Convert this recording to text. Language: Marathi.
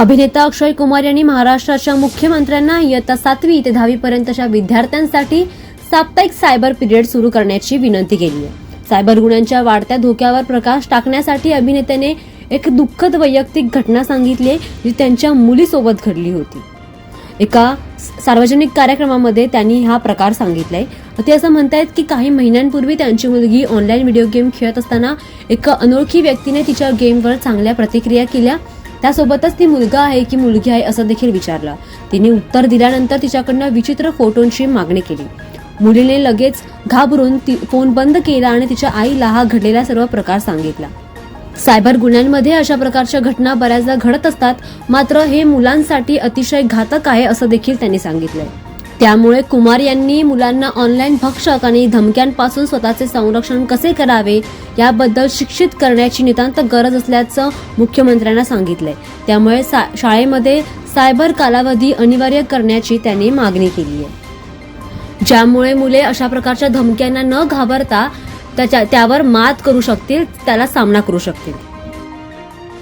अभिनेता अक्षय कुमार यांनी महाराष्ट्राच्या मुख्यमंत्र्यांना इयत्ता सातवी ते दहावी पर्यंतच्या विद्यार्थ्यांसाठी साप्ताहिक सायबर पिरियड सुरू करण्याची विनंती केली आहे. सायबर गुन्ह्यांच्या वाढत्या धोक्यावर प्रकाश टाकण्यासाठी अभिनेत्याने एक दुःखद वैयक्तिक घटना सांगितली जी त्यांच्या मुलीसोबत घडली होती. एका सार्वजनिक कार्यक्रमामध्ये त्यांनी हा प्रकार सांगितलाय. ते असं म्हणतायत की काही महिन्यांपूर्वी त्यांची मुलगी ऑनलाईन व्हिडिओ गेम खेळत असताना एका अनोळखी व्यक्तीने तिच्या गेमवर चांगल्या प्रतिक्रिया केल्या. त्यासोबतच ती मुलगा आहे की मुलगी आहे असं देखील विचारलं. तिने उत्तर दिल्यानंतर तिच्याकडनं विचित्र फोटोंची मागणी केली. मुलीने लगेच घाबरून ती फोन बंद केला आणि तिच्या आईला हा घडलेला सर्व प्रकार सांगितला. सायबर गुन्ह्यांमध्ये अशा प्रकारच्या घटना बऱ्याचदा घडत असतात मात्र हे मुलांसाठी अतिशय घातक आहे असं देखील त्यांनी सांगितलंय. त्यामुळे कुमार यांनी मुलांना ऑनलाईन भक्षक आणि धमक्यांपासून स्वतःचे संरक्षण कसे करावे याबद्दल शिक्षित करण्याची नितांत गरज असल्याचं मुख्यमंत्र्यांना सांगितलंय. त्यामुळे सा- शाळेमध्ये सायबर कालावधी अनिवार्य करण्याची त्यांनी मागणी केली आहे. ज्यामुळे मुले अशा प्रकारच्या धमक्यांना न घाबरता त्याच्या त्यावर मात करू शकतील त्याला सामना करू शकतील.